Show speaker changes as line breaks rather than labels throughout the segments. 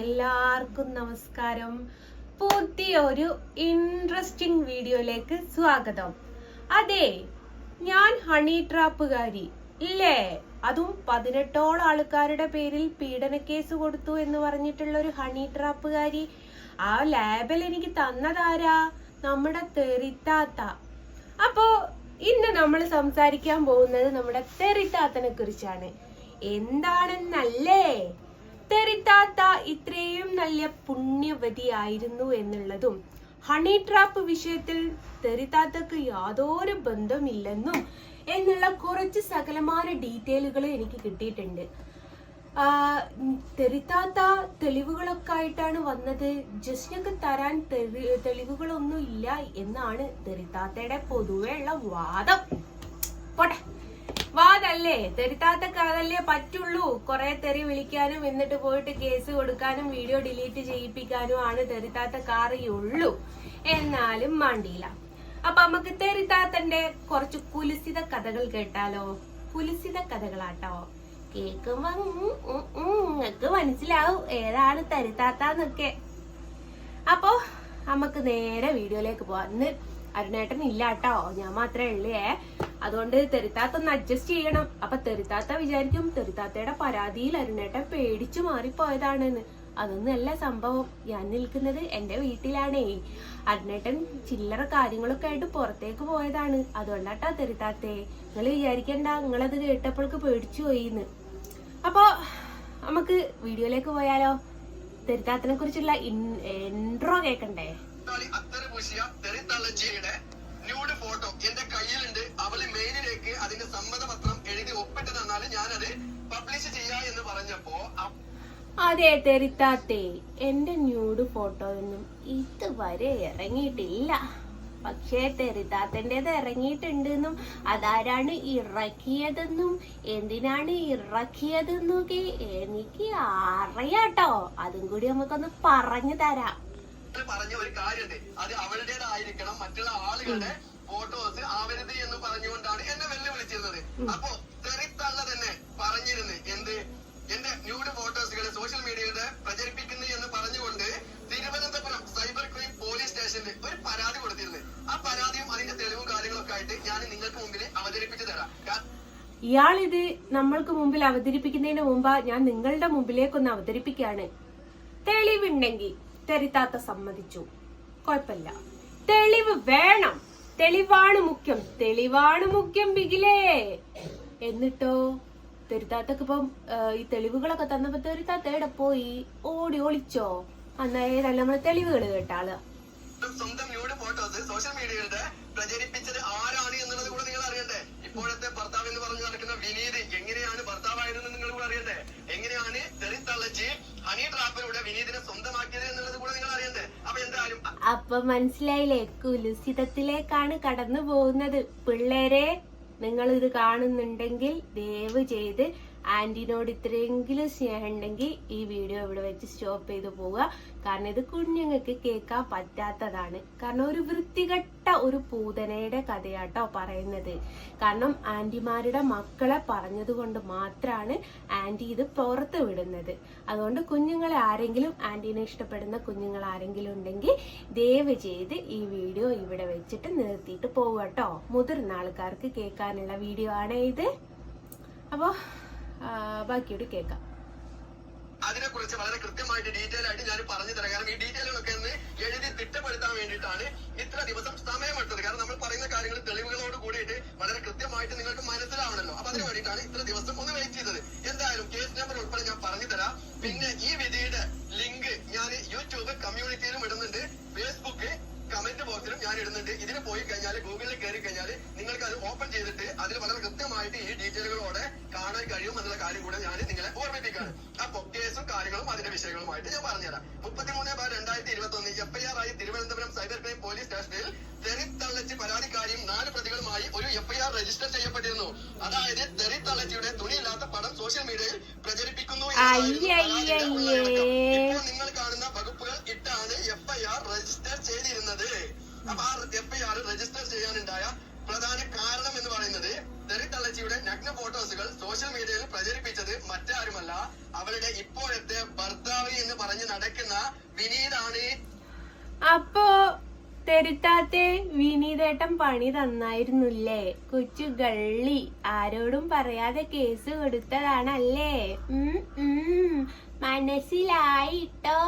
എല്ലാവർക്കും നമസ്കാരം. പുതിയൊരു ഇൻട്രസ്റ്റിംഗ് വീഡിയോയിലേക്ക് സ്വാഗതം. അതെ ഞാൻ ഹണി ട്രാപ്പുകാരി ഇല്ലേ? അതും പതിനെട്ടോളം ആൾക്കാരുടെ പേരിൽ പീഡന കേസ് കൊടുത്തു എന്ന് പറഞ്ഞിട്ടുള്ള ഒരു ഹണി ട്രാപ്പുകാരി ആ ലേബൽ എനിക്ക് തന്നതാരാ? നമ്മുടെ തെറിത്താത്ത അപ്പോ ഇന്ന് നമ്മൾ സംസാരിക്കാൻ പോകുന്നത് നമ്മുടെ തെറിത്താത്തനെ കുറിച്ചാണ്. എന്താണെന്നല്ലേ? തെറിത്താത്ത ഇത്രയും നല്ല പുണ്യവതിയായിരുന്നു എന്നുള്ളതും ഹണി ട്രാപ്പ് വിഷയത്തിൽ തെറിത്താത്തക്ക് യാതൊരു ബന്ധമില്ലെന്നും എന്നുള്ള കുറച്ച് സകലമായ ഡീറ്റെയിലുകൾ എനിക്ക് കിട്ടിയിട്ടുണ്ട്. തെറിത്താത്ത തെളിവുകളൊക്കെ ആയിട്ടാണ് വന്നത്. ജസ്റ്റിനൊക്കെ തരാൻ തെളി- തെളിവുകളൊന്നും ഇല്ല എന്നാണ് തെറിത്താത്തയുടെ പൊതുവെയുള്ള വാദം. പോട്ടെ. വാദല്ലേ തെരുത്താത്ത അതല്ലേ പറ്റുള്ളൂ. കുറെ തെറി വിളിക്കാനും എന്നിട്ട് പോയിട്ട് കേസ് കൊടുക്കാനും വീഡിയോ ഡിലീറ്റ് ചെയ്യിപ്പിക്കാനും ആണ് തെരുത്താത്ത കാറിയുള്ളൂ എന്നാലും മണ്ടിയില്ല. അപ്പൊ നമുക്ക് തെരുത്താത്തന്റെ കുറച്ച് കുലിസിത കഥകൾ കേട്ടാലോ? കുലിസിത കഥകളാട്ടോ. കേക്കുമ്പോ നിങ്ങക്ക് മനസ്സിലാവും ഏതാണ് തെറിത്താത്താന്നൊക്കെ അപ്പോ നമുക്ക് നേരെ വീഡിയോയിലേക്ക് പോവാം. അരുണേട്ടൻ ഇല്ല കേട്ടോ ഞാൻ മാത്രമേ ഉള്ളേ അതുകൊണ്ട് തെരുത്താത്ത ഒന്ന് അഡ്ജസ്റ്റ് ചെയ്യണം. അപ്പൊ തെരുത്താത്ത വിചാരിക്കും തെരുത്താത്തയുടെ പരാതിയിൽ അരുണേട്ടൻ പേടിച്ചു മാറിപ്പോയതാണെന്ന്. അതൊന്നല്ല സംഭവം. ഞാൻ നിൽക്കുന്നത് എന്റെ വീട്ടിലാണേ. അരുണേട്ടൻ ചില്ലറ കാര്യങ്ങളൊക്കെ ആയിട്ട് പുറത്തേക്ക് പോയതാണ്. അതുകൊണ്ടാട്ടാ തെരുത്താത്തേ. നിങ്ങൾ വിചാരിക്കണ്ട നിങ്ങളത് കേട്ടപ്പോഴേക്ക് പേടിച്ചു പോയിന്ന്. അപ്പോ നമുക്ക് വീഡിയോയിലേക്ക് പോയാലോ? തെരുത്താത്തിനെ കുറിച്ചുള്ള ഇൻട്രോ
പൂശിയ തെറിത്തള്ളച്ചിയുടെ ന്യൂഡ് ഫോട്ടോ എന്റെ കയ്യിലുണ്ട്. അവൾ മെയിനിലേക്ക് അതിന്റെ സമ്മതപത്രം എഴുതി ഒപ്പിട്ട് ഞാൻ ഞാനത് പബ്ലിഷ് ചെയ്യാ എന്ന് പറഞ്ഞപ്പോ
അതെ തെരിത്താത്തേ എന്റെ ന്യൂഡ് ഫോട്ടോ ഒന്നും ഇതുവരെ ഇറങ്ങിയിട്ടില്ല. പക്ഷേ തെരിത്താത്തന്റെത് ഇറങ്ങിയിട്ടുണ്ടെന്നും അതാരാണ് ഇറക്കിയതെന്നും എന്തിനാണ് ഇറക്കിയതെന്നൊക്കെ എനിക്ക് അറിയാട്ടോ. അതും കൂടി നമുക്കൊന്ന് പറഞ്ഞു തരാം.
പറഞ്ഞ ഒരു കാര്യമുണ്ട് അത് അവളുടേതായിരിക്കണം മറ്റുള്ള ആളുകളുടെ ഫോട്ടോസ് ആവരുത് എന്ന് പറഞ്ഞുകൊണ്ടാണ് എന്നെ വെല്ലുവിളിച്ചിരുന്നത്. അപ്പോ തെറിത്തള്ള തന്നെ പറഞ്ഞിരുന്നു എന്ത്? എന്റെ ന്യൂഡ് ഫോട്ടോസുകൾ സോഷ്യൽ മീഡിയയുടെ പ്രചരിപ്പിക്കുന്നു എന്ന് പറഞ്ഞുകൊണ്ട് തിരുവനന്തപുരം സൈബർ ക്രൈം പോലീസ് സ്റ്റേഷനിൽ ഒരു പരാതി കൊടുത്തിരുന്നു. ആ പരാതിയും അതിന്റെ തെളിവും കാര്യങ്ങളൊക്കെ ആയിട്ട് ഞാൻ നിങ്ങൾക്ക് മുമ്പിൽ അവതരിപ്പിച്ചു തരാം.
ഇയാളിത് നമ്മൾക്ക് മുമ്പിൽ അവതരിപ്പിക്കുന്നതിന് മുമ്പ് ഞാൻ നിങ്ങളുടെ മുമ്പിലേക്കൊന്ന് അവതരിപ്പിക്കുകയാണ്. തെളിവുണ്ടെങ്കിൽ തെരിത്താത്ത സമ്മതിച്ചു. കുഴപ്പമില്ല. തെളിവ് വേണം. തെളിവാണ് മുഖ്യം. തെളിവാണ് മുഖ്യം ബിഗിലേ. എന്നിട്ടോ? തെരുത്താത്തക്ക് ഇപ്പം ഈ തെളിവുകളൊക്കെ തന്നപ്പോ തെരുത്താത്ത എവിടെ പോയി? ഓടി ഒളിച്ചോ? അന്നേരം നമ്മൾ തെളിവുകൾ കേട്ടാൾ
സ്വന്തം ന്യൂഡ് ഫോട്ടോസ് സോഷ്യൽ മീഡിയയുടെ പ്രചരിപ്പിച്ചത് ആരാണ് എന്നുള്ളത് ഇപ്പോഴത്തെ ഭർത്താവ് എന്ന് പറഞ്ഞു നടക്കുന്ന വിനീത് എങ്ങനെയാണ് ഭർത്താവായതെന്ന് നിങ്ങൾ കൂടെ അറിയണ്ടേ? എങ്ങനെയാണ് തെറിത്തള്ളച്ച് ഹണി ട്രാപ്പിലൂടെ വിനീതിനെ സ്വന്തമാക്കിയത് എന്നുള്ളത് കൂടെ നിങ്ങൾ അറിയണ്ടേ? അപ്പൊ എന്തായാലും
അപ്പൊ മനസ്സിലായില്ലേ? കുലുസിതത്തിലേക്കാണ് കടന്നു പോകുന്നത്. പിള്ളേരെ നിങ്ങൾ ഇത് കാണുന്നുണ്ടെങ്കിൽ ദയവ് ചെയ്ത് ആന്റിനോട് ഇത്രയെങ്കിലും സ്നേഹം ഉണ്ടെങ്കിൽ ഈ വീഡിയോ ഇവിടെ വെച്ച് സ്റ്റോപ്പ് ചെയ്ത് പോവുക. കാരണം ഇത് കുഞ്ഞുങ്ങൾക്ക് കേൾക്കാൻ പറ്റാത്തതാണ്. കാരണം ഒരു വൃത്തികെട്ട ഒരു പൂതനയുടെ കഥയാട്ടോ പറയുന്നത്. കാരണം ആന്റിമാരുടെ മക്കളെ പറഞ്ഞതുകൊണ്ട് മാത്രമാണ് ആന്റി ഇത് പുറത്ത് വിടുന്നത്. അതുകൊണ്ട് കുഞ്ഞുങ്ങളെ ആരെങ്കിലും ആന്റിനെ ഇഷ്ടപ്പെടുന്ന കുഞ്ഞുങ്ങൾ ആരെങ്കിലും ഉണ്ടെങ്കിൽ ദയവ് ചെയ്ത് ഈ വീഡിയോ ഇവിടെ വെച്ചിട്ട് നിർത്തിയിട്ട് പോവുക കേട്ടോ. മുതിർന്ന ആൾക്കാർക്ക് കേൾക്കാനുള്ള വീഡിയോ ആണ് ഇത്. അപ്പോൾ ബാക്കിയോട് കേൾക്കാം.
അതിനെ കുറിച്ച് വളരെ കൃത്യമായിട്ട് ഡീറ്റെയിൽ ആയിട്ട് ഞാൻ പറഞ്ഞു തരാം. കാരണം ഈ ഡീറ്റെയിലുകളൊക്കെ ഒന്ന് എഴുതി തിട്ടപ്പെടുത്താൻ വേണ്ടിയിട്ടാണ് ഇത്ര ദിവസം സമയമെടുത്തത്. കാരണം നമ്മൾ പറയുന്ന കാര്യങ്ങൾ തെളിവുകളോട് കൂടിയിട്ട് വളരെ കൃത്യമായിട്ട് നിങ്ങൾക്ക് മനസ്സിലാവണല്ലോ. അപ്പൊ അതിന് വേണ്ടിയിട്ടാണ് ഇത്ര ദിവസം ഒന്ന് വെയിറ്റ് ചെയ്തത്. എന്തായാലും കേസ് നമ്പർ ഉൾപ്പെടെ ഞാൻ പറഞ്ഞു തരാം. പിന്നെ ഈ വിധിയുടെ ലിങ്ക് ഞാൻ യൂട്യൂബ് കമ്മ്യൂണിറ്റിയിലും ഇടുന്നുണ്ട്. ഫേസ്ബുക്ക് കമന്റ് ബോക്സിലും ഞാൻ ഇടുന്നുണ്ട്. ഇതിന് പോയി കഴിഞ്ഞാൽ ഗൂഗിളിൽ കയറി കഴിഞ്ഞാൽ നിങ്ങൾക്ക് അത് ഓപ്പൺ ചെയ്തിട്ട് അതിൽ വളരെ കൃത്യമായിട്ട് ഈ ഡീറ്റെയിലുകളോടെ കാണാൻ കഴിയും എന്നുള്ള കാര്യം കൂടെ ഞാൻ നിങ്ങളെ ഓർമ്മിപ്പിക്കുകയാണ് അപ്പൊ കേസും കാര്യങ്ങളും അതിന്റെ വിഷയങ്ങളുമായിട്ട് ഞാൻ പറഞ്ഞുതരാം. മുപ്പത്തിമൂന്ന് ബാർ രണ്ടായിരത്തി ഇരുപത്തി ഒന്ന് എഫ്ഐആർ ആയി തിരുവനന്തപുരം സൈബർ ക്രൈം പോലീസ് സ്റ്റേഷനിൽ തെറിത്തള്ളച്ച് പരാതിക്കാരിയും നാല് പ്രതികളുമായി ഒരു എഫ്ഐആർ രജിസ്റ്റർ ചെയ്യപ്പെട്ടിരുന്നു. അതായത് തെറിത്തള്ളച്ചിയുടെ തുണിയില്ലാത്ത പടം സോഷ്യൽ മീഡിയയിൽ പ്രചരിപ്പിക്കുന്നു. ഇപ്പോൾ നിങ്ങൾ കാണുന്ന വകുപ്പുകൾ ഇട്ടാണ് എഫ്ഐആർ രജിസ്റ്റർ ചെയ്തിരുന്നത്. അപ്പൊ ആ എഫ്ഐആർ രജിസ്റ്റർ ചെയ്യാനുണ്ടായ പ്രധാന കാരണം എന്ന് പറയുന്നത് തെറിത്തള്ളച്ചിയുടെ നഗ്ന ഫോട്ടോസുകൾ സോഷ്യൽ മീഡിയയിൽ പ്രചരിപ്പിച്ചത് മറ്റാരുമല്ല അവളുടെ ഇപ്പോഴത്തെ ഭർത്താവ് എന്ന് പറഞ്ഞ് നടക്കുന്ന വിനീതാണ്.
അപ്പോ തെരുത്താത്തെ വിനീതേട്ടൻ പണി തന്നായിരുന്നില്ലേ? കൊച്ചു ഗള്ളി ആരോടും പറയാതെ കേസ് കൊടുത്തതാണല്ലേ. മനസ്സിലായിട്ടോ?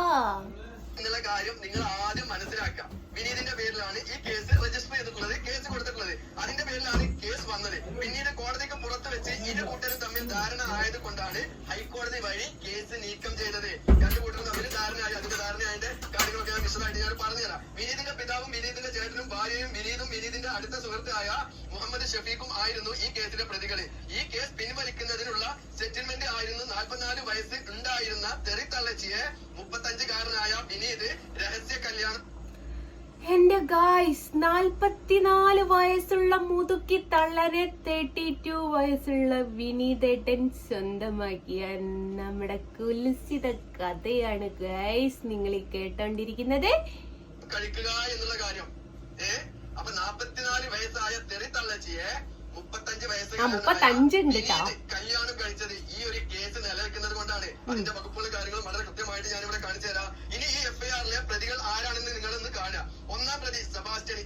എന്നുള്ള കാര്യം നിങ്ങൾ ആദ്യം മനസ്സിലാക്കുക വിനീതിന്റെ പേരിലാണ് ഈ കേസ് രജിസ്റ്റർ ചെയ്തിട്ടുള്ളത് കേസ് കൊടുത്തിട്ടുള്ളത്. അതിന്റെ പേരിലാണ് കേസ് വന്നത്. പിന്നീട് കോടതിക്ക് പുറത്ത് വെച്ച് ഇരു കൂട്ടരും തമ്മിൽ ധാരണ ആയത് കൊണ്ടാണ് ഹൈക്കോടതി വഴി കേസ് നീക്കം ചെയ്തത്. രണ്ടു കൂട്ടരും തമ്മിൽ ധാരണയായി അതിന്റെ ധാരണയായതിന്റെ കാര്യങ്ങളൊക്കെ ഞാൻ വിശദമായിട്ട് ഞാൻ പറഞ്ഞുതരാം വിനീതിന്റെ പിതാവും വിനീതിന്റെ ചേട്ടനും ഭാര്യയും വിനീതും വിനീതിന്റെ അടുത്ത സുഹൃത്തായ മുഹമ്മദ് ഷഫീഖും ആയിരുന്നു ഈ കേസിലെ പ്രതികൾ. ഈ കേസ് പിൻവലിക്കുന്നതിനുള്ള സെറ്റിൽമെന്റ് ആയിരുന്നു നാൽപ്പത്തിനാല് വയസ്സ് ഉണ്ടായിരുന്ന തെറി തള്ളച്ചിയെ മുപ്പത്തഞ്ചുകാരനായ വിനീത് രഹസ്യ കല്യാണം
എന്റെ ഗായ്സ് നാൽപ്പത്തിനാല് വയസ്സുള്ള മുതുക്കി തള്ളനെ തേർട്ടി ടു വയസ്സുള്ള വിനീതേട്ടൻ സ്വന്തമാക്കിയ നമ്മുടെ കുൽസിത കഥയാണ് ഗായ്സ് നിങ്ങൾ കേട്ടോണ്ടിരിക്കുന്നത്.
കഴിക്കുക എന്നുള്ള കാര്യം. ഏ? അപ്പൊ നാപ്പത്തിനാല് വയസ്സായ തെറിത്തള്ളച്ചിയെ മുപ്പത്തഞ്ച്
ആ, മുപ്പത്തഞ്ച് ഉണ്ട് ട്ടോ.
കല്യാണം കഴിച്ചത് ഈ ഒരു കേസ് നിലനിൽക്കുന്നത് കൊണ്ടാണ്. അതിന്റെ വകുപ്പുകളും കാര്യങ്ങളും വളരെ കൃത്യമായിട്ട് ഞാൻ ഇവിടെ കാണിച്ചു തരാം. ഇനി ഈ എഫ്ഐആറിലെ പ്രതികൾ ആരാണെന്ന് നിങ്ങളൊന്ന് കാണുക. ഒന്നാം പ്രതി സെബാസ്റ്റ്യൻ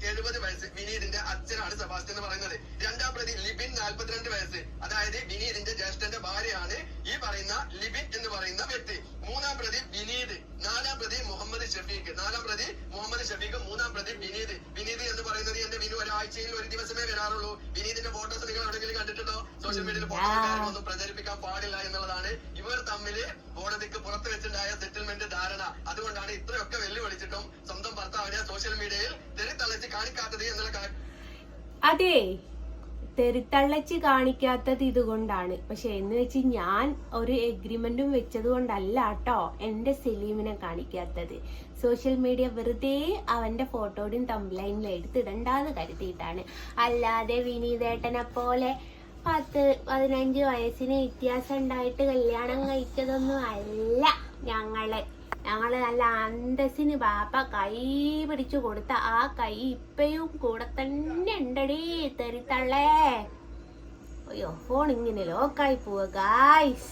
വിനീതിന്റെ അച്ഛനാണ് സെബാസ്റ്റ്യൻ എന്ന് പറയുന്നത്. രണ്ടാം പ്രതി ലിബിൻ നാൽപ്പത്തിരണ്ട് വയസ്സ്. അതായത് വിനീതിന്റെ ജ്യേഷ്ഠന്റെ ഭാര്യയാണ് ഈ പറയുന്ന ലിബിൻ എന്ന് പറയുന്ന വ്യക്തി. മൂന്നാം പ്രതി വിനീത്. നാലാം പ്രതി മുഹമ്മദ് ഷഫീഖ്. നാലാം പ്രതി മുഹമ്മദ് ഷഫീഖ് മൂന്നാം പ്രതി വിനീത്. വിനീത് എന്ന് പറയുന്നത് എന്റെ വിനു ഒരാഴ്ചയിൽ ഒരു ദിവസമേ വരാറുള്ളൂ. വിനീതിന്റെ ഫോട്ടോസ് നിങ്ങൾ എവിടെയെങ്കിലും കണ്ടിട്ടുണ്ടോ? സോഷ്യൽ മീഡിയയിൽ ഫോട്ടോസ് ഒന്നും പ്രചരിപ്പിക്കാൻ പാടില്ല എന്നുള്ളതാണ്. ഇവർ തമ്മിൽ കോടതിക്ക് പുറത്തു വെച്ചുണ്ടായ സെറ്റിൽമെന്റ് ധാരണ. അതുകൊണ്ടാണ് ഇത്രയൊക്കെ വെല്ലുവിളിച്ചിട്ടും സ്വന്തം ഭർത്താവിനെ സോഷ്യൽ മീഡിയയിൽ തെറിത്തളച്ച് കാണിക്കാത്തത്
അതെ തെരുത്തള്ളച്ച് കാണിക്കാത്തത് ഇതുകൊണ്ടാണ്. പക്ഷെ എന്ന് വെച്ച് ഞാൻ ഒരു എഗ്രിമെന്റും വെച്ചത് കൊണ്ടല്ല കേട്ടോ എന്റെ സലീമിനെ കാണിക്കാത്തത്. സോഷ്യൽ മീഡിയ വെറുതെ അവന്റെ ഫോട്ടോയും തംബ്ലൈനിൽ എടുത്തിടണ്ടാന്ന് കരുതിയിട്ടാണ്. അല്ലാതെ വിനീതേട്ടനെ പോലെ പത്ത് പതിനഞ്ച് വയസ്സിന് വ്യത്യാസം ഉണ്ടായിട്ട് കല്യാണം കഴിച്ചതൊന്നും അല്ല ഞങ്ങൾ. ഞങ്ങൾ നല്ല അന്തസ്സിന് ബാപ്പ കൈ പിടിച്ചു കൊടുത്ത ആ കൈ ഇപ്പയും കൂടെ തന്നെ ഉണ്ടടി തെറിത്തള്ളേ. അയ്യോ ഫോൺ ഇങ്ങനെ ലോക്കായി പോവ ഗായ്സ്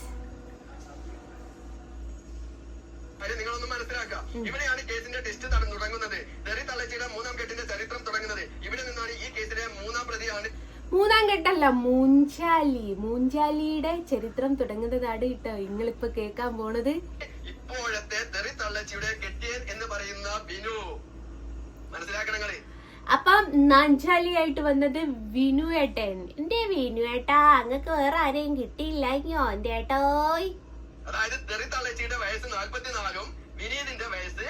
നിങ്ങളൊന്ന് മനസ്സിലാക്കുക ഇവിടെയാണ് കേസിന്റെ ടെസ്റ്റ് തുടങ്ങുന്നത്. തെറി തള്ളച്ചിയുടെ മൂന്നാം കെട്ടിന്റെ ചരിത്രം തുടങ്ങുന്നത്. ഇവിടെ നിന്നാണ് ഈ കേസിലെ മൂന്നാം പ്രതിയാണ്.
മൂന്നാം ഘട്ടല്ല മൂഞ്ചാലി. മൂഞ്ചാലിയുടെ ചരിത്രം തുടങ്ങുന്നതാണ് കേട്ടോ നിങ്ങളിപ്പോ കേൾക്കാൻ പോണത്.
ഇപ്പോഴത്തെ തെറി തള്ളച്ചിയുടെ കെട്ടിയൻ എന്ന് പറയുന്ന ബിനു മനസ്സിലാക്കണം
നഞ്ചാലി ആയിട്ട് വന്നത് വിനു ഏട്ടൻ എന്റെ വിനു ഏട്ടാ അങ്ങക്ക് വേറെ ആരെയും കിട്ടിയില്ല എന്റെ ഏട്ടോയ്
അതായത് വയസ്സ് നാല്പത്തിനാലും വിനീതിന്റെ വയസ്സ്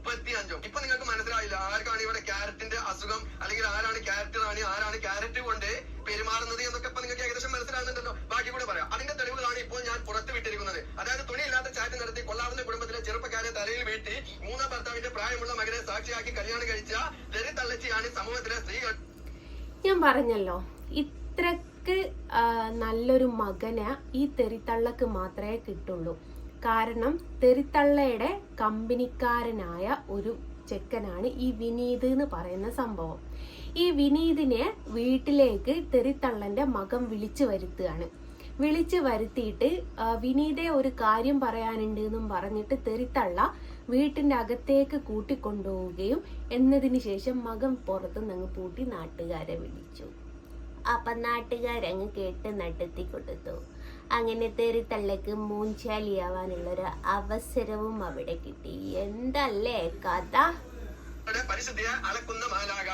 മുപ്പത്തി അഞ്ചോ ഇപ്പൊ നിങ്ങൾക്ക് മനസ്സിലായില്ല ആർക്കാണ് ഇവിടെ ക്യാരറ്റിന്റെ അസുഖം അല്ലെങ്കിൽ ആരാണ് ക്യാരറ്റ് റാണി ആരാണ് ക്യാരറ്റ് കൊണ്ട് പെരുമാറുന്നത് എന്നൊക്കെ ഇപ്പൊ നിങ്ങൾക്ക് ഏകദേശം മനസ്സിലാകുന്നുണ്ടല്ലോ. ബാക്കി കൂടെ പറയാം. അതിന്റെ തെളിവുകളാണ് ഇപ്പോൾ ഞാൻ പുറത്തു വിട്ടിരിക്കുന്നത്. അതായത് തുണിയില്ലാത്ത ചാറ്റ് നടത്തി കൊള്ളാവുന്ന കുടുംബത്തിലെ ചെറുപ്പക്കാരെ തലയിൽ വീട്ടി മൂന്നാം ഭർത്താവിന്റെ പ്രായമുള്ള മകനെ സാക്ഷിയാക്കി കല്യാണം കഴിച്ച തെറി തള്ളച്ചിയാണ് സമൂഹത്തിലെ സ്ത്രീകൾ.
ഞാൻ പറഞ്ഞല്ലോ ഇത്രക്ക് നല്ലൊരു മകന് ഈ തെറിത്തള്ളക്ക് മാത്രമേ കിട്ടുള്ളൂ. കാരണം തെറിത്തള്ളയുടെ കമ്പനിക്കാരനായ ഒരു ചെക്കനാണ് ഈ വിനീത് എന്ന് പറയുന്ന സംഭവം. ഈ വിനീതിനെ വീട്ടിലേക്ക് തെറിത്തള്ളന്റെ മകം വിളിച്ചു വരുത്തുകയാണ്. വിളിച്ചു വരുത്തിയിട്ട് വിനീതെ ഒരു കാര്യം പറയാനുണ്ട് എന്നും പറഞ്ഞിട്ട് തെറിത്തള്ള വീട്ടിന്റെ അകത്തേക്ക് കൂട്ടിക്കൊണ്ടുപോവുകയും എന്നതിന് ശേഷം മകം പുറത്ത് നിന്ന് പൂട്ടി നാട്ടുകാരെ വിളിച്ചു. അപ്പൊ നാട്ടുകാരങ്ങ് കേട്ട് നടത്തി കൊടുത്തു അങ്ങനെ തെറിത്തള്ളക്ക് മൂഞ്ചാലിയാവാനുള്ളൊരു അവസരവും അവിടെ കിട്ടി. എന്തല്ലേ കഥ?
പരിശുദ്ധിയെ അളക്കുന്ന മാലാക.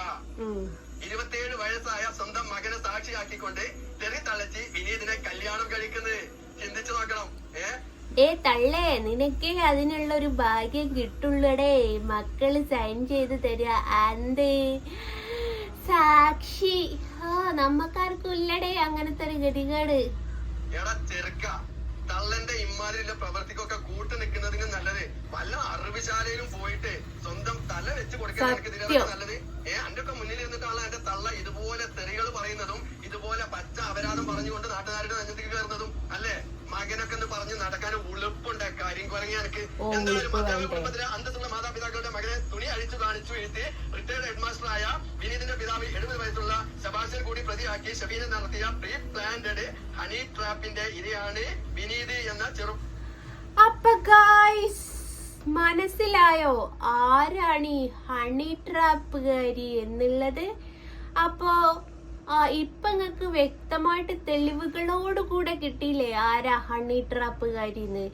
ഇരുപത്തിയേഴ് വയസ്സായ സ്വന്തം മകനെ സാക്ഷിയാക്കിക്കൊണ്ട് തെറി തള്ളച്ചി വിനീതിനെ കല്യാണം കഴിക്കുന്നത് ചിന്തിച്ചു നോക്കണം. ഏ?
ഏ തള്ളേ നിനക്കേ അതിനുള്ള ഒരു ഭാഗ്യം കിട്ടുള്ളടേ. മക്കൾ സൈൻ ചെയ്ത് തരിക എന്ത് സാക്ഷി. ആ നമ്മക്കാർക്കും ഇല്ലടേ അങ്ങനത്തെ ഒരു ഗതികേട്.
എടാ ചെറുക്ക തള്ളന്റെ ഇമ്മാതിരിയുള്ള പ്രവർത്തിക്കൊക്കെ കൂട്ടു നിൽക്കുന്നതിന് നല്ലത്. വല്ല അറിവിശാലയിലും പോയിട്ട് സ്വന്തം തല വെച്ച് കൊടുക്കാൻ എനിക്ക് ഇതിനകത്ത്
സത്യം.
നല്ലത്. ഏ അന്റെ ഒക്കെ മുന്നിൽ ഇരുന്നിട്ടാണ് എന്റെ തള്ള ഇതുപോലെ തെറികൾ പറയുന്നതും ഇതുപോലെ പച്ച അപരാധം പറഞ്ഞുകൊണ്ട് നാട്ടുകാരുടെ നെഞ്ചത്തേക്ക് കയറുന്നതും അല്ലെ? മകനൊക്കെ എന്ന് പറഞ്ഞ് നടക്കാൻ ഉളുപ്പുണ്ട് കാര്യം കുറങ്ങി എനിക്ക്. എന്തായാലും കുടുംബത്തിലെ അന്തസ്സുള്ള മാതാപിതാക്കളുടെ മകനെ തുണി അഴിച്ചു കാണിച്ചു എഴുത്തി റിട്ടയർഡ് ഹെഡ്മാസ്റ്ററായ വിനീതിന്റെ പിതാവ് എഴുപത് വയസ്സുള്ള പ്രതിയാക്കി ഷബീനെ നടത്തിയ പ്രീ പ്ലാന്റഡ് ഹണി ട്രാപ്പിന്റെ ഇരയാണ് വിനീത് എന്ന ചെറു
അപ്പൊ മനസ്സിലായോ? ആരാണ് ഈ ഹണി ട്രാപ്പുകാരി എന്നുള്ളത്? അപ്പോ ഇപ്പൊ നിങ്ങക്ക് വ്യക്തമായിട്ട് തെളിവുകളോടുകൂടെ കിട്ടിയില്ലേ? ആരാ ഹണി ട്രാപ്പുകാരിന്ന്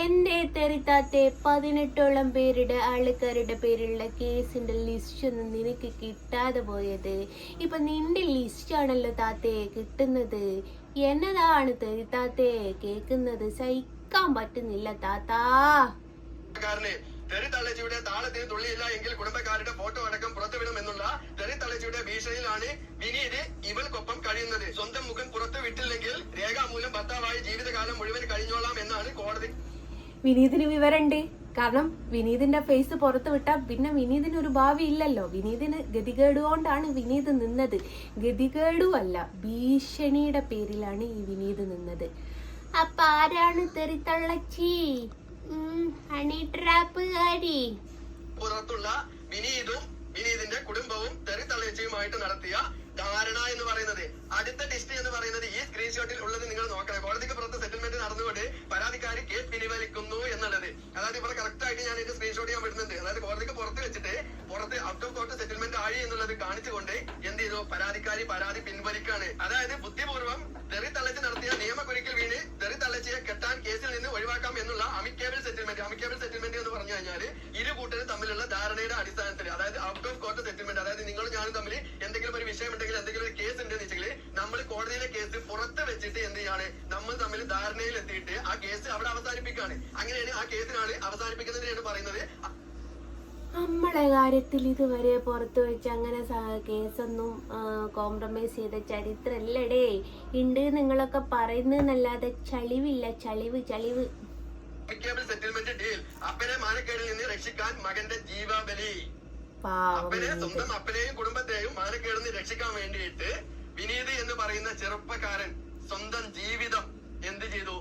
എന്റെ തെറിത്താത്തെ പതിനെട്ടോളം പേരുടെ ആൾക്കാരുടെ പേരുള്ള കേസിന്റെ ലിസ്റ്റ് ഒന്നും നിനക്ക് കിട്ടാതെ പോയത്. ഇപ്പൊ നിന്റെ ലിസ്റ്റ് ആണല്ലോ താത്തേ കിട്ടുന്നത്. എന്നതാണ് തെറിത്താത്തെ കേക്കുന്നത് സഹിക്കാൻ പറ്റുന്നില്ല താത്താ.
കാരനെ തെറി തള്ളച്ചിയുടെ താളത്തിന് തുള്ളിയില്ല എങ്കിൽ കുടുംബക്കാരുടെ ഫോട്ടോ അടക്കം പുറത്തുവിടുമെന്നുള്ള തെറി തള്ളച്ചിയുടെ ഭീഷണിയിലാണ് ഇവൾക്കൊപ്പം കഴിയുന്നത്. സ്വന്തം മുഖം പുറത്തു വിട്ടില്ലെങ്കിൽ രേഖാമൂലം ഭർത്താവായി ജീവിതകാലം മുഴുവൻ കഴിഞ്ഞോളാം എന്നാണ് കോടതി.
വിനീതിന് വിവരണ്ട് കാരണം വിനീതിന്റെ ഫേസ് പുറത്ത് വിട്ടാൽ പിന്നെ വിനീതിന് ഒരു ഭാവി ഇല്ലല്ലോ. വിനീതിന് ഗതികേടുകൊണ്ടാണ് വിനീത് നിന്നത്. ഗതികേടുമല്ല ഭീഷണിയുടെ പേരിലാണ് ഈ വിനീത് നിന്നത്. അപ്പൊ ആരാണ് തെറിത്തള്ളച്ചി ഉം, ഹണി ട്രാപ്പുകാരി
പുറത്തുള്ള വിനീതും വിനീതിന്റെ കുടുംബവും തെറിത്തള്ളച്ചിയുമായിട്ട് നടത്തിയ ധാരണ എന്ന് പറയുന്നത് അടുത്ത ടെസ്റ്റ് എന്ന് പറയുന്നത് ഈ സ്ക്രീൻഷോട്ടിൽ ഉള്ളത് നിങ്ങൾ നോക്കണം. കോടതിക്ക് പുറത്ത് സെറ്റിൽമെന്റ് നടന്നുകൊണ്ട് പരാതിക്കാരി കേസ് പിൻവലിക്കുന്നു എന്നുള്ളത്. അതായത് ഇവിടെ കറക്റ്റ് ആയിട്ട് ഞാൻ ഇതിന്റെ സ്ക്രീൻഷോട്ട് ഞാൻ വിടുന്നുണ്ട്. അതായത് കോടതിക്ക് പുറത്ത് വെച്ചിട്ട് പുറത്ത് ഔട്ട് ഓഫ് കോർട്ട് സെറ്റിൽമെന്റ് ആയി എന്നുള്ളത് കാണിച്ചുകൊണ്ട് എന്ത് ചെയ്തു? പരാതിക്കാരി പരാതി പിൻവലിക്കാണ്. അതായത് ബുദ്ധിപൂർവം തെറി തള്ളച്ച് നടത്തിയ നിയമക്കുരുക്കിൽ വീണ് തെറി തള്ളച്ചിയെ കെട്ടാൻ കേസിൽ നിന്ന് ഒഴിവാക്കാം എന്നുള്ള അമിക്കേബിൾ സെറ്റിൽമെന്റ് അമിക്കേബിൾ സെറ്റിൽമെന്റ് എന്ന് പറഞ്ഞു കഴിഞ്ഞാൽ ഇരു കൂട്ടരും തമ്മിലുള്ള ധാരണയുടെ അടിസ്ഥാനത്തിൽ അതായത് ഔട്ട് ഓഫ് കോർട്ട് സെറ്റിൽമെന്റ് അതായത് നിങ്ങളും ഞാനും തമ്മിൽ എന്തെങ്കിലും ഒരു വിഷയം ഉണ്ടെങ്കിൽ എന്തെങ്കിലും ഒരു കേസ് ഉണ്ടെന്ന് വെച്ചെങ്കിൽ നമ്മൾ കോടതിയിലെ കേസ് പുറത്ത് വെച്ചിട്ട് എന്ത് ചെയ്യാണ്? നമ്മൾ തമ്മിൽ ധാരണയിൽ എത്തിയിട്ട് ആ കേസ് അവിടെ അവസാനിപ്പിക്കുകയാണ്. അങ്ങനെയാണ് ആ കേസിനാണ് അവസാനിപ്പിക്കുന്നതിനാണ് പറയുന്നത്.
നമ്മളെ കാര്യത്തിൽ ഇതുവരെ പുറത്തു വെച്ച് അങ്ങനെ കേസൊന്നും കോംപ്രമൈസ് ചെയ്ത ചരിത്രമല്ലടേ ഉണ്ട് നിങ്ങളൊക്കെ പറയുന്നതെന്നല്ലാതെ ചളിവില്ല ചളിവ് ചളിവ്.
സെറ്റിൽമെന്റ് ഡീൽ അപ്പനെ മാനക്കേടിൽ നിന്ന് രക്ഷിക്കാൻ മകന്റെ ജീവാബലി. അപ്പനെ സ്വന്തം അപ്പനെയും കുടുംബത്തെയും മാനക്കേടുന്ന് രക്ഷിക്കാൻ വേണ്ടിയിട്ട് വിനീത് എന്ന് പറയുന്ന ചെറുപ്പക്കാരൻ സ്വന്തം ജീവിതം എന്ത് ചെയ്തു?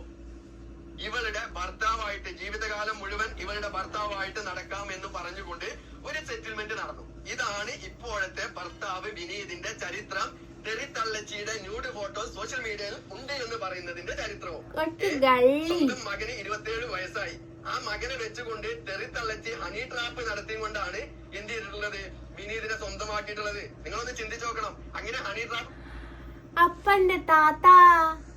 ഇവളുടെ ഭർത്താവായിട്ട് ജീവിതകാലം മുഴുവൻ ഇവളുടെ ഭർത്താവായിട്ട് നടക്കാം എന്ന് പറഞ്ഞുകൊണ്ട് ഒരു സെറ്റിൽമെന്റ് നടന്നു. ഇതാണ് ഇപ്പോഴത്തെ ഭർത്താവ് വിനീതിന്റെ ചരിത്രം. തെറിത്തള്ളച്ചിയുടെ ന്യൂഡ് ഫോട്ടോ സോഷ്യൽ മീഡിയയിൽ ഉണ്ട് എന്ന് പറയുന്നതിന്റെ ചരിത്രവും. സ്വന്തം മകന് ഇരുപത്തിയേഴ് വയസ്സായി. ആ മകനെ വെച്ചുകൊണ്ട് തെറിത്തള്ളച്ചി ഹണി ട്രാപ്പ് നടത്തിക്കൊണ്ടാണ് എന്ത് ചെയ്തിട്ടുള്ളത്? വിനീതിനെ സ്വന്തമാക്കിയിട്ടുള്ളത്. നിങ്ങളൊന്ന് ചിന്തിച്ചു നോക്കണം. അങ്ങനെ ഹണി ട്രാപ്പ്
അപ്പന്റെ താത്ത.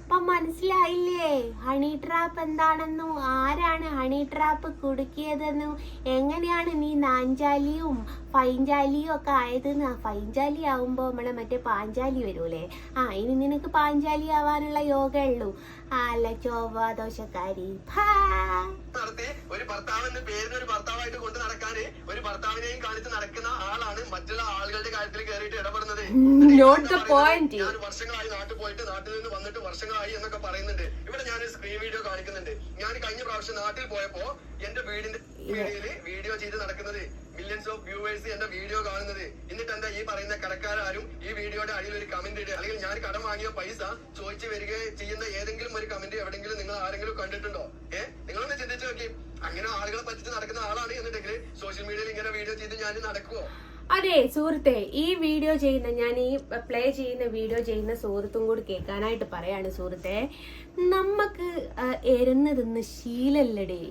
ഇപ്പൊ മനസ്സിലായില്ലേ? ഹണി ട്രാപ്പ് എന്താണെന്നും ആരാണ് ഹണി ട്രാപ്പ് കുടുക്കിയതെന്നും എങ്ങനെയാണ് നീ നാഞ്ചാലിയും പൈഞ്ചാലിയും ഒക്കെ ആയതെന്ന്? ആ പൈഞ്ചാലി ആവുമ്പോ നമ്മളെ മറ്റേ പാഞ്ചാലി വരൂലേ? ആ ഇനി നിനക്ക് പാഞ്ചാലി ആവാനുള്ള യോഗ ഉള്ളൂ. അല്ല ചൊവ്വ
നടത്തി ഒരു ഭർത്താവിന്റെ പേരിന് ഒരു ഭർത്താവായിട്ട് കൊണ്ട് നടക്കാന് ഒരു ഭർത്താവിനെയും കാണിച്ച് നടക്കുന്ന ആളാണ് മറ്റുള്ള ആളുകളുടെ കാര്യത്തിൽ കയറിയിട്ട് ഇടപെടുന്നത്. ഞാൻ വർഷങ്ങളായി നാട്ടിൽ പോയിട്ട് നാട്ടിൽ നിന്ന് വന്നിട്ട് വർഷങ്ങളായി എന്നൊക്കെ പറയുന്നുണ്ട്. ഇവിടെ ഞാൻ സ്ക്രീൻ വീഡിയോ കാണിക്കുന്നുണ്ട്. ഞാൻ കഴിഞ്ഞ പ്രാവശ്യം നാട്ടിൽ പോയപ്പോ എന്റെ വീടിന്റെ വീഡിയോയിൽ വീഡിയോ ചെയ്ത് നടക്കുന്നത് മില്യൺസ് ഓഫ് വ്യൂവേഴ്സ് എന്റെ വീഡിയോ കാണുന്നത്. എന്നിട്ട് എന്താ ഈ പറയുന്ന കടക്കാരും ഈ വീഡിയോയുടെ അടിയിൽ ഒരു കമന്റ് ഇടുക. അല്ലെങ്കിൽ ഞാൻ കടം വാങ്ങിയ പൈസ ചോദിച്ചു വരിക ചെയ്യുന്ന ഏതെങ്കിലും ഒരു കമന്റ് എവിടെങ്കിലും നിങ്ങൾ ആരെങ്കിലും കണ്ടിട്ടുണ്ടോ? ഏഹ് നിങ്ങളൊന്ന് ചിന്തിച്ചു നോക്കി. അങ്ങനെ ആളുകളെ പറ്റിച്ച് നടക്കുന്ന ആളാണ് എന്നുണ്ടെങ്കിൽ സോഷ്യൽ മീഡിയയിൽ ഇങ്ങനെ വീഡിയോ ചെയ്ത് ഞാൻ നടക്കുവോ?
അതെ സുഹൃത്തെ ഈ വീഡിയോ ചെയ്യുന്ന ഞാൻ ഈ പ്ലേ ചെയ്യുന്ന വീഡിയോ ചെയ്യുന്ന സുഹൃത്തും കൂടി കേൾക്കാനായിട്ട് പറയാണ് സുഹൃത്തെ. നമുക്ക് എരുന്ന് തിന്ന് ശീലല്ലടേ.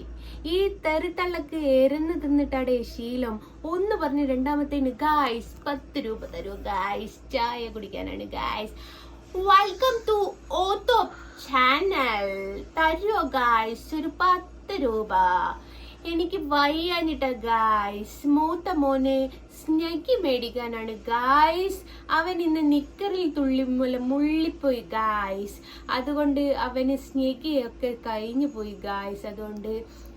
ഈ തരിത്തള്ളക്ക് എരന്ന് തിന്നിട്ടാടേ ശീലം. ഒന്ന് പറഞ്ഞ് രണ്ടാമത്തേന് ഗായ്സ് പത്ത് രൂപ തരൂ. ഗായ്സ് ചായ കുടിക്കാനാണ്. ഗായ്സ് വെൽക്കം ടു ഓത്തോ ചാനൽ തരുമോ ഗായ്സ് ഒരു പത്ത് രൂപ. എനിക്ക് വയ്യാനിട്ട ഗായ്സ് മൂത്ത മോന് സ്നഗി മേടിക്കാനാണ്. ഗായ്സ് അവൻ ഇന്ന് നിക്കറിൽ തുള്ളി മുല മുള്ളിപ്പോയി ഗായ്സ് അതുകൊണ്ട് അവന് സ്നഗിയൊക്കെ കഴിഞ്ഞു പോയി ഗായ്സ് അതുകൊണ്ട്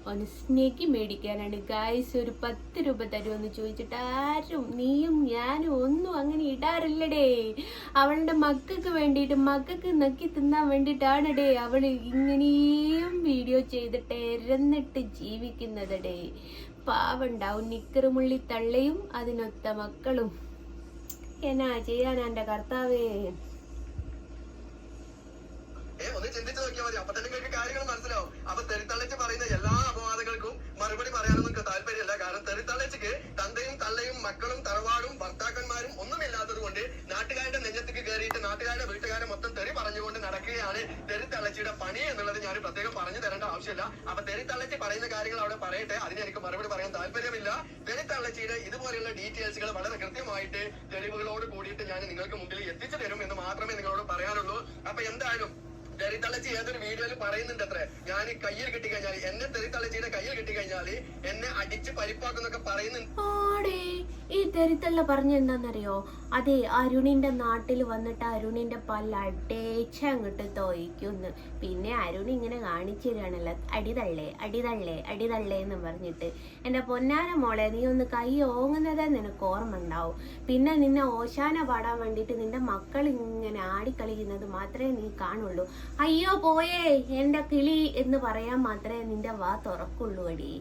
അവന് സ്നഗി മേടിക്കാനാണ്. ഗായ്സ് ഒരു പത്ത് രൂപ തരുമെന്ന് ചോദിച്ചിട്ട് ആരും നീയും ഞാനും ഒന്നും അങ്ങനെ ഇടാറില്ലടേ. അവളുടെ മക്കൾക്ക് വേണ്ടിയിട്ട് മക്കൾക്ക് നക്കി തിന്നാൻ വേണ്ടിയിട്ടാണടേ അവൾ ഇങ്ങനെയും വീഡിയോ ചെയ്തിട്ട് എരന്നിട്ട് ജീവിക്കുന്നതടേ. പാവുണ്ടാവും. നിക്കറുമുള്ളി തള്ളയും അതിനൊത്ത മക്കളും. എന്നാ ചെയ്യാൻ എന്റെ കർത്താവേ?
ഒന്ന് മതി. കാര്യങ്ങൾ എല്ലാ മറുപടി പറയാനൊന്നും താല്പര്യമില്ല. കാരണം തെറിത്തള്ളച്ചക്ക് തന്തയും തള്ളയും മക്കളും തറവാടും നാട്ടുകാരുടെ നെഞ്ഞത്തേക്ക് കയറിയിട്ട് നാട്ടുകാരുടെ വീട്ടുകാരെ മൊത്തം തെറി പറഞ്ഞുകൊണ്ട് നടക്കുകയാണ് തെറി തള്ളച്ചിയുടെ പണി എന്നുള്ളത് ഞാൻ പ്രത്യേകം പറഞ്ഞു തരേണ്ട ആവശ്യമില്ല. അപ്പൊ തെറി തള്ളച്ചി പറയുന്ന കാര്യങ്ങൾ അവിടെ പറയട്ടെ. അതിന് എനിക്ക് മറുപടി പറയാൻ താല്പര്യമില്ല. തെറി തള്ളച്ചിയുടെ ഇതുപോലെയുള്ള ഡീറ്റെയിൽസുകൾ വളരെ കൃത്യമായിട്ട് തെളിവുകളോട് കൂടിയിട്ട് ഞാൻ നിങ്ങൾക്ക് മുമ്പിൽ എത്തിച്ചു തരും എന്ന് മാത്രമേ നിങ്ങളോട് പറയാനുള്ളൂ. അപ്പൊ എന്തായാലും തെറിത്തള്ളച്ചി ഏതൊരു വീഡിയോയിൽ പറയുന്നുണ്ട് അത്ര ഞാൻ കയ്യിൽ കിട്ടിക്കഴിഞ്ഞാൽ എന്നെ തെറിത്തള്ളച്ചിയുടെ കയ്യിൽ കിട്ടിക്കഴിഞ്ഞാൽ എന്നെ അടിച്ച് പരിപ്പാക്കുന്നൊക്കെ പറയുന്നുണ്ട്
ഈ തെരുത്തള്ള പറഞ്ഞു എന്താന്നറിയോ അതെ അരുണിന്റെ നാട്ടിൽ വന്നിട്ട് അരുണിന്റെ പല്ല് അടേച്ച അങ്ങോട്ട് തോയിക്കുന്നു. പിന്നെ അരുൺ ഇങ്ങനെ കാണിച്ചു തരാണല്ലോ അടിതള്ളേ അടിതള്ളേ അടിതള്ളേ എന്ന് പറഞ്ഞിട്ട്. എന്റെ പൊന്നാര മോളെ നീ ഒന്ന് കൈ ഓങ്ങുന്നതേ നിനക്ക് ഓർമ്മ ഉണ്ടാവും പിന്നെ നിന്നെ ഓശാന പാടാൻ വേണ്ടിയിട്ട് നിന്റെ മക്കൾ ഇങ്ങനെ ആടിക്കളിക്കുന്നത് മാത്രമേ നീ കാണുള്ളൂ. അയ്യോ പോയേ എന്റെ കിളി എന്ന് പറയാൻ മാത്രമേ നിന്റെ വാ തുറക്കുള്ളൂ അടി.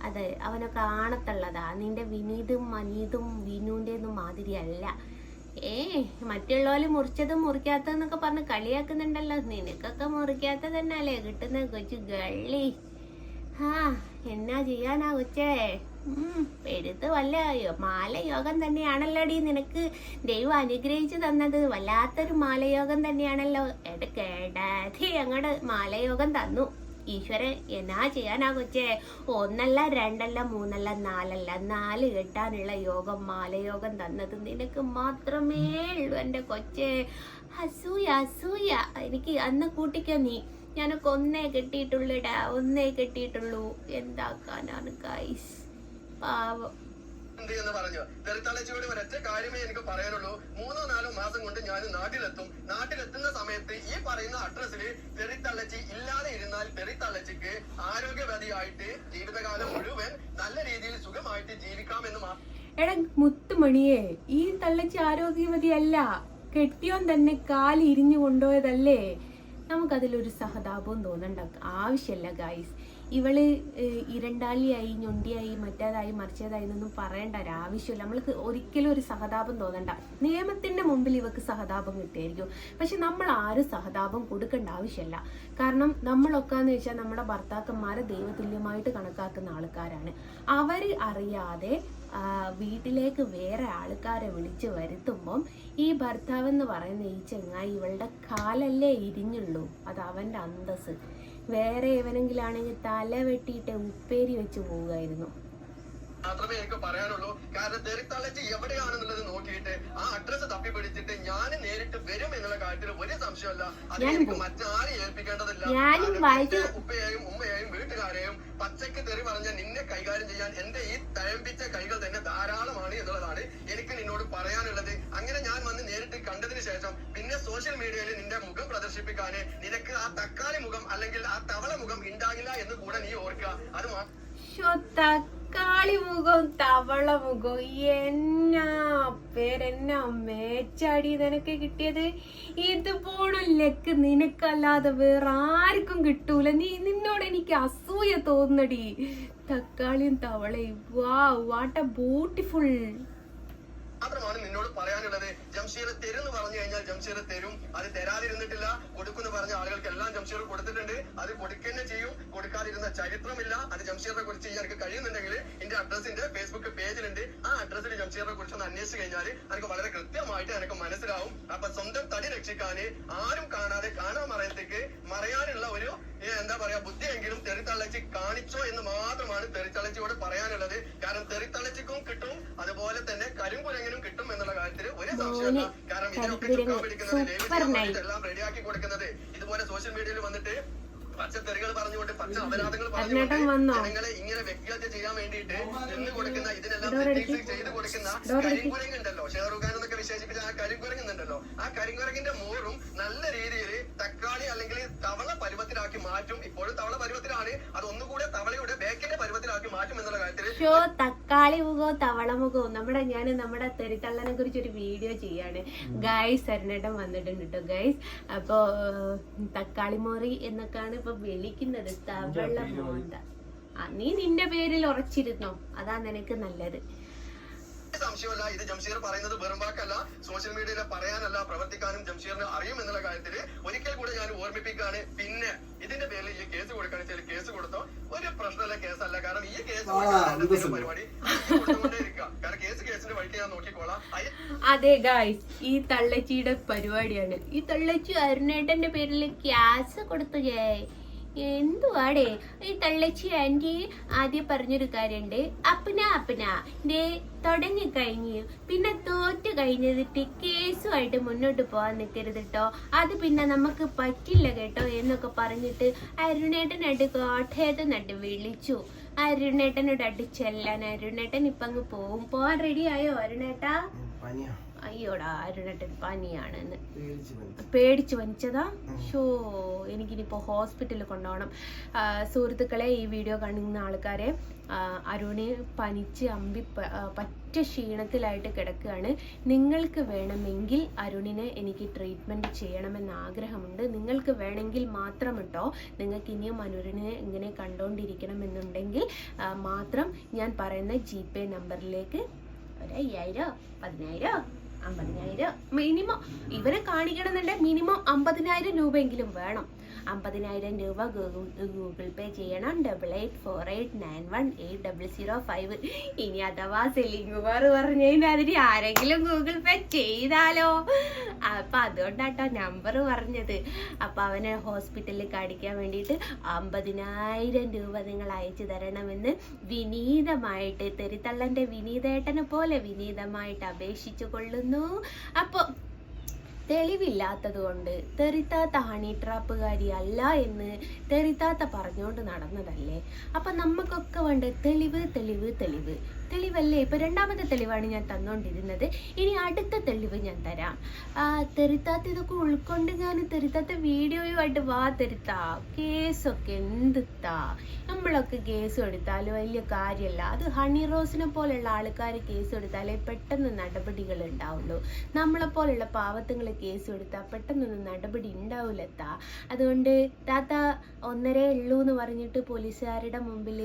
അതെ അവനൊക്കെ ആണത്തുള്ളതാ. നിന്റെ വിനീതും മനീതും വിനുവിന്റെ ഒന്നും മാതിരിയല്ല. ഏ മറ്റുള്ളവര് മുറിച്ചതും മുറിക്കാത്തതെന്നൊക്കെ പറഞ്ഞ് കളിയാക്കുന്നുണ്ടല്ലോ. നിനക്കൊക്കെ മുറിക്കാത്ത തന്നെ അല്ലേ കിട്ടുന്ന കൊച്ചു ഗള്ളി. ആ എന്നാ ചെയ്യാനാ കൊച്ചേ? പെരുത്ത് വല്ല മാലയോഗം തന്നെയാണല്ലോടി നിനക്ക് ദൈവം അനുഗ്രഹിച്ചു തന്നത്. വല്ലാത്തൊരു മാലയോഗം തന്നെയാണല്ലോ. എടുക്കേടാതി അങ്ങോട്ട് മാലയോഗം തന്നു. ഈശ്വരൻ എന്നാ ചെയ്യാനാ കൊച്ചേ ഒന്നല്ല രണ്ടല്ല മൂന്നല്ല നാലല്ല നാല് കെട്ടാനുള്ള യോഗം മാലയോഗം തന്നത് നിനക്ക് മാത്രമേ ഉള്ളൂ എന്റെ കൊച്ചേ. അസൂയ അസൂയ. എനിക്ക് അന്ന് കൂട്ടിക്കോ നീ. ഞാനൊക്കെ ഒന്നേ കെട്ടിയിട്ടുള്ളൂ ഇടാ ഒന്നേ കെട്ടിയിട്ടുള്ളൂ. എന്താക്കാനാണ് ഗൈസ് പാവം.
ഉണ്ട് എന്ന് പറഞ്ഞു. തെറിത്തള്ളച്ചിയോട് ഒരൊറ്റ കാര്യമേ എനിക്ക് പറയാനുള്ളൂ. മൂന്നോ നാലോ മാസം കൊണ്ട് ഞാൻ നാട്ടിലെത്തും. നാട്ടിലെത്തുന്ന സമയത്ത് ഈ പറയുന്ന അഡ്രസ്സിൽ തെറിത്തള്ളച്ചി ഇല്ലാതെ ഇരുന്നാൽ തെറിത്തള്ളച്ചിക്ക് ആരോഗ്യവതിയായിട്ട് ജീവിതകാലം മുഴുവൻ നല്ല രീതിയിൽ സുഖമായിട്ട് ജീവിക്കാമെന്ന് മാത്രം
എടാ മുത്തുമണിയെ ഈ തള്ളച്ചി ആരോഗ്യവതിയല്ല. കെട്ടിയോൻ തന്നെ കാൽ ഇരിഞ്ഞു കൊണ്ടുപോയതല്ലേ? നമുക്കതിലൊരു സഹതാപവും തോന്നണ്ട ആവശ്യമല്ല ഗായ്സ് ഇവൾ ഇരണ്ടാലിയായി ഞൊണ്ടിയായി മറ്റേതായി മറിച്ചതായി എന്നൊന്നും പറയേണ്ട ഒരു ആവശ്യമില്ല. നമ്മൾക്ക് ഒരിക്കലും ഒരു സഹതാപം തോന്നണ്ട. നിയമത്തിന്റെ മുമ്പിൽ ഇവക്ക് സഹതാപം കിട്ടിയായിരിക്കും. പക്ഷെ നമ്മൾ ആരും സഹതാപം കൊടുക്കേണ്ട ആവശ്യമില്ല. കാരണം നമ്മളൊക്കെ എന്ന് വെച്ചാൽ നമ്മുടെ ഭർത്താക്കന്മാരെ ദൈവതുല്യമായിട്ട് കണക്കാക്കുന്ന ആൾക്കാരാണ്. അവർ അറിയാതെ വീട്ടിലേക്ക് വേറെ ആൾക്കാരെ വിളിച്ച് വരുത്തുമ്പം ഈ ഭർത്താവ് എന്ന് പറയുന്ന ഈ ചെങ്ങായി ഇവളുടെ കാലല്ലേ ഇരിഞ്ഞുള്ളൂ അത് അവന്റെ അന്തസ് വേറെ എവനെങ്കിലാണെങ്കിൽ തല വെട്ടിയിട്ട് ഉപ്പേരി വെച്ച് പോവുകയായിരുന്നു.
മാത്രമേ എനിക്ക് പറയാനുള്ളൂ. കാരണം തെറിത്തള്ളച്ചി എവിടെയാണെന്നുള്ളത് നോക്കിയിട്ട് ആ അഡ്രസ്സ് തപ്പിപ്പിടിച്ചിട്ട് ഞാൻ നേരിട്ട് വരും എന്നുള്ള കാര്യത്തിൽ ഒരു സംശയമല്ല. അത് എനിക്ക്. മറ്റാരും ഏൽപ്പിക്കേണ്ടതില്ല.
ഞാനും വായിച്ചു-
ഉപ്പയെയും ഉമ്മയെയും വീട്ടുകാരെയും പച്ചയ്ക്ക് തെറി പറഞ്ഞ നിന്നെ കൈകാര്യം ചെയ്യാൻ എന്റെ ഈ തഴമ്പിച്ച കൈകൾ തന്നെ ധാരാളമാണ് എന്നുള്ളതാണ് എനിക്ക് നിന്നോട് പറയാനുള്ളത്. അങ്ങനെ ഞാൻ വന്ന് നേരിട്ട് കണ്ടതിന് ശേഷം പിന്നെ സോഷ്യൽ മീഡിയയിൽ നിന്റെ മുഖം പ്രദർശിപ്പിക്കാന് നിനക്ക് ആ തക്കാളി മുഖം അല്ലെങ്കിൽ ആ തവള മുഖം ഉണ്ടാകില്ല എന്ന് കൂടെ നീ ഓർക്കുക. അത് മാത്രം
മുഖം തവള മുഖം എന്നാ പേരെന്നാ മേച്ചാടി നിനക്ക് കിട്ടിയത്? ഇതുപോലും ലക്ക് നിനക്കല്ലാതെ വേറെ ആർക്കും കിട്ടൂല. നീ നിന്നോട് എനിക്ക് അസൂയ തോന്നടി. തക്കാളിയും തവളയും. വാ വാട്ട് എ ബ്യൂട്ടിഫുൾ
നിന്നോട് പറയാനുള്ളത് ജംഷീർ തെരുന്ന് പറഞ്ഞു കഴിഞ്ഞാൽ ജംഷീർ തരും. അത് തരാതിരുന്നിട്ടില്ല. കൊടുക്കുന്ന് പറഞ്ഞ ആളുകൾക്ക് എല്ലാം ജംഷീർ കൊടുത്തിട്ടുണ്ട്. അത് കൊടുക്കന്നെ ചെയ്യും. കൊടുക്കാതിരുന്ന ചരിത്രമില്ല. അത് ജംഷീറിനെ കുറിച്ച് എനിക്ക് കഴിയുന്നുണ്ടെങ്കിൽ എന്റെ അഡ്രസ്സിന്റെ ഫേസ്ബുക്ക് പേജിലുണ്ട്. ആ അഡ്രസ്സിൽ ജംഷീറിനെ കുറിച്ച് ഒന്ന് അന്വേഷിച്ച് കഴിഞ്ഞാൽ എനിക്ക് വളരെ കൃത്യമായിട്ട് എനിക്ക് മനസ്സിലാവും. അപ്പൊ സ്വന്തം തടി രക്ഷിക്കാന് ആരും കാണാതെ കാണാൻ മറയത്തേക്ക് മറയാനുള്ള ഒരു എന്താ പറയാ ബുദ്ധിയെങ്കിലും തെറിത്തള്ളച്ചി കാണിച്ചോ എന്ന് മാത്രമാണ് തെറിത്തള്ളച്ചിയോട് പറയാനുള്ളത്. കാരണം തെറിത്തള്ളച്ചിക്കും കിട്ടും അതുപോലെ തന്നെ കരിങ്കുരങ്ങനും കിട്ടും എന്നുള്ള കാര്യത്തിൽ ഒരു സംശയമില്ല കാരണം ഇതിനൊക്കെ ചുക്കാൻ പിടിക്കുന്നത് എല്ലാം റെഡിയാക്കി കൊടുക്കുന്നത്. ഇതുപോലെ സോഷ്യൽ മീഡിയയിൽ വന്നിട്ട് പച്ചത്തെറികൾ പറഞ്ഞുകൊണ്ട് പച്ച അപരാധങ്ങൾ പറഞ്ഞുകൊണ്ട്? ജനങ്ങളെ ഇങ്ങനെ വ്യക്തിഹത്യ ചെയ്യാൻ വേണ്ടിയിട്ട് നിന്ന് കൊടുക്കുന്ന ഇതിനെല്ലാം ചെയ്ത് കൊടുക്കുന്ന
ഡോർ അടയ്ക്ക്.
വിശേഷിപ്പിച്ച ആ കരിങ്കുരങ്ങ് ഉണ്ടല്ലോ ആ കരിങ്കുരങ്ങിന്റെ മോറും നല്ല രീതിയിൽ തക്കാളി അല്ലെങ്കിൽ തവള പരുവത്തിലാക്കി മാറ്റും. ഇപ്പോഴും തവള പരുവത്തിലാണ്. അത് ഒന്നുകൂടെ തവളയുടെ ബേക്കിന്റെ പരുവത്തിലാക്കി മാറ്റും എന്നുള്ള കാര്യത്തിൽ
ഷോ തക്കാളി മുഖവും തവള മുഖവും നമ്മുടെ ഞാൻ നമ്മുടെ തെരിത്തള്ളനെ കുറിച്ച് ഒരു വീഡിയോ ചെയ്യാണ്. ഗൈസ് അരുണേട്ടൻ വന്നിട്ടുണ്ട് കേട്ടോ ഗൈസ് അപ്പോ തക്കാളി മോറി എന്നൊക്കെയാണ് ഇപ്പൊ വിളിക്കുന്നത്. തവള മോന്ത. ആ നീ നിന്റെ പേരിൽ ഉറച്ചിരുന്നോ? അതാ നിനക്ക് നല്ലത്.
സംശയമല്ല ഇത് ജംഷീർ പറയുന്നത് വെറും വാക്കല്ല. സോഷ്യൽ മീഡിയയിൽ പറയാനല്ല പ്രവർത്തിക്കാനും ജംഷീറിന് അറിയും എന്നുള്ള കാര്യത്തിൽ ഒരിക്കൽ കൂടെ ഞാൻ ഓർമ്മിപ്പിക്കുകയാണ്. പിന്നെ ഇതിന്റെ പേരിൽ ഈ കേസ് കൊടുക്കാൻ വെച്ചാൽ കേസ് കൊടുത്തോ? ഒരു പ്രശ്നമല്ല കേസല്ല. കാരണം ഈ കേസ്. പരിപാടി? കാരണം കേസ് കേസ് വഴിക്ക് ഞാൻ നോക്കിക്കോളാം.
അതെ ഗായ്സ് ഈ തള്ളച്ചിയുടെ പരിപാടിയാണ്. ഈ തള്ളച്ചി അരുണേട്ടന്റെ പേരിൽ ക്യാസ് കൊടുത്തു ജയ് എന്തുവാടേ? ഈ തള്ളച്ചി ആന്റി ആദ്യം പറഞ്ഞൊരു കാര്യണ്ട്. അപ്പന അപ്പന. ദേ തുടങ്ങി കഴിഞ്ഞു. പിന്നെ തോറ്റു കഴിഞ്ഞതിട്ട് കേസുമായിട്ട് മുന്നോട്ട് പോകാൻ നിൽക്കരുത് കേട്ടോ അത് പിന്നെ നമുക്ക് പറ്റില്ല കേട്ടോ എന്നൊക്കെ പറഞ്ഞിട്ട് അരുണേട്ടനായിട്ട് കോട്ടയത്ത് നട്ട് വിളിച്ചു. അരുണേട്ടനോട് അടിച്ചെല്ലാൻ അരുണേട്ടൻ ഇപ്പങ്ങ് പോവും. പോവാൻ റെഡി ആയോ അരുണേട്ടാ? അയ്യോടാ അരുണട്ടൻ പനിയാണെന്ന്.
പേടിച്ച്
വലിച്ചതാ ഷോ എനിക്കിനിപ്പോ ഹോസ്പിറ്റലിൽ കൊണ്ടുപോകണം സുഹൃത്തുക്കളെ ഈ വീഡിയോ കാണുന്ന ആൾക്കാരെ അരുണ് പനിച്ച് അമ്പി പറ്റ ക്ഷീണത്തിലായിട്ട് കിടക്കുകയാണ്. നിങ്ങൾക്ക് വേണമെങ്കിൽ അരുണിനെ എനിക്ക് ട്രീറ്റ്മെന്റ് ചെയ്യണമെന്ന് ആഗ്രഹമുണ്ട്. നിങ്ങൾക്ക് വേണമെങ്കിൽ മാത്രം കേട്ടോ നിങ്ങൾക്ക് ഇനിയും അരുണിനെ ഇങ്ങനെ കണ്ടുകൊണ്ടിരിക്കണമെന്നുണ്ടെങ്കിൽ എന്നുണ്ടെങ്കിൽ മാത്രം ഞാൻ പറയുന്ന ജി പേ നമ്പറിലേക്ക് ഒരു അയ്യായിരോ പതിനായിരോ അമ്പതിനായിരം മിനിമം ഇവരെ കാണിക്കണമെന്നുണ്ടെങ്കിൽ മിനിമം അമ്പതിനായിരം രൂപയെങ്കിലും വേണം. അമ്പതിനായിരം രൂപ ഗൂഗിൾ പേ ചെയ്യണം. Double eight four eight nine one eight double zero five ഇനി അഥവാ കഴിഞ്ഞാൽ അതിന് ആരെങ്കിലും ഗൂഗിൾ പേ ചെയ്താലോ? അപ്പൊ അതുകൊണ്ടാട്ടോ നമ്പർ പറഞ്ഞത്. അപ്പൊ അവനെ ഹോസ്പിറ്റലിൽ കാണിക്കാൻ വേണ്ടിയിട്ട് അമ്പതിനായിരം രൂപ നിങ്ങൾ അയച്ചു തരണമെന്ന് വിനീതമായിട്ട് തെരുത്തള്ളന്റെ വിനീതേട്ടനെ പോലെ വിനീതമായിട്ട് അപേക്ഷിച്ചു കൊള്ളുന്നു. അപ്പൊ തെളിവില്ലാത്തത് കൊണ്ട് തെറിത്താത്ത ഹണി ട്രാപ്പുകാരി അല്ല എന്ന് തെറിത്താത്ത പറഞ്ഞുകൊണ്ട് നടന്നതല്ലേ? അപ്പൊ നമുക്കൊക്കെ വേണ്ട തെളിവ് തെളിവ് തെളിവ്. തെളിവല്ലേ? ഇപ്പൊ രണ്ടാമത്തെ തെളിവാണ് ഞാൻ തന്നോണ്ടിരുന്നത്. ഇനി അടുത്ത തെളിവ് ഞാൻ തരാം. ആ തെരുത്താത്ത ഇതൊക്കെ ഉൾക്കൊണ്ട് ഞാൻ തെരുത്താത്ത വീഡിയോയുമായിട്ട് വാ തെരുത്താ. കേസൊക്കെ എന്തുത്താ? നമ്മളൊക്കെ കേസ് എടുത്താൽ വലിയ കാര്യമല്ല അത് ഹണി റോസിനെ പോലെയുള്ള ആൾക്കാർ കേസ് എടുത്താലേ പെട്ടെന്ന് നടപടികൾ ഉണ്ടാവുള്ളൂ. നമ്മളെ പോലുള്ള പാവത്തുങ്ങൾ കേസ് എടുത്താൽ പെട്ടെന്നൊന്നും നടപടി ഉണ്ടാവില്ലെത്താ അതുകൊണ്ട് താത്ത ഒന്നരേ ഉള്ളൂ എന്ന് പറഞ്ഞിട്ട് പോലീസുകാരുടെ മുമ്പിൽ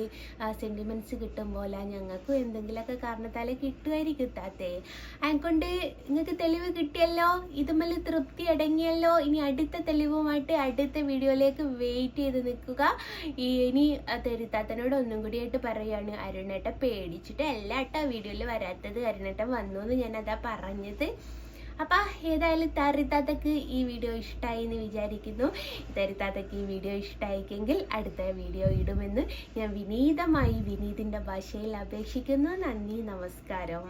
സെന്റിമെന്റ്സ് കിട്ടും പോലെ ഞങ്ങൾക്കും എന്തെങ്കിലുമൊക്കെ കാരണത്താലേ കിട്ടുമായിരിക്കും താത്തേ അതുകൊണ്ട് നിങ്ങൾക്ക് തെളിവ് കിട്ടിയല്ലോ? ഇതുമല്ല തൃപ്തി അടങ്ങിയല്ലോ? ഇനി അടുത്ത തെളിവുമായിട്ട് അടുത്ത വീഡിയോയിലേക്ക് വെയിറ്റ് ചെയ്ത് നിൽക്കുക. ഇനി തെരുത്താത്തനോട് ഒന്നും കൂടിയായിട്ട് പറയുകയാണ് അരുണേട്ട പേടിച്ചിട്ട് ആ വീഡിയോയിൽ വരാത്തത് അരുണേട്ടൻ വന്നു എന്ന് ഞാൻ അതാ പറഞ്ഞത്. അപ്പൊ ഏതായാലും തരിത്താത്തക്ക് ഈ വീഡിയോ ഇഷ്ടമായി എന്ന് വിചാരിക്കുന്നു. തരിത്താത്തക്ക് ഈ വീഡിയോ ഇഷ്ടമായിക്കെങ്കിൽ അടുത്ത വീഡിയോ ഇടുമെന്ന് ഞാൻ വിനീതമായി വിനീതിന്റെ ഭാഷയിൽ അപേക്ഷിക്കുന്നു. നന്ദി നമസ്കാരം.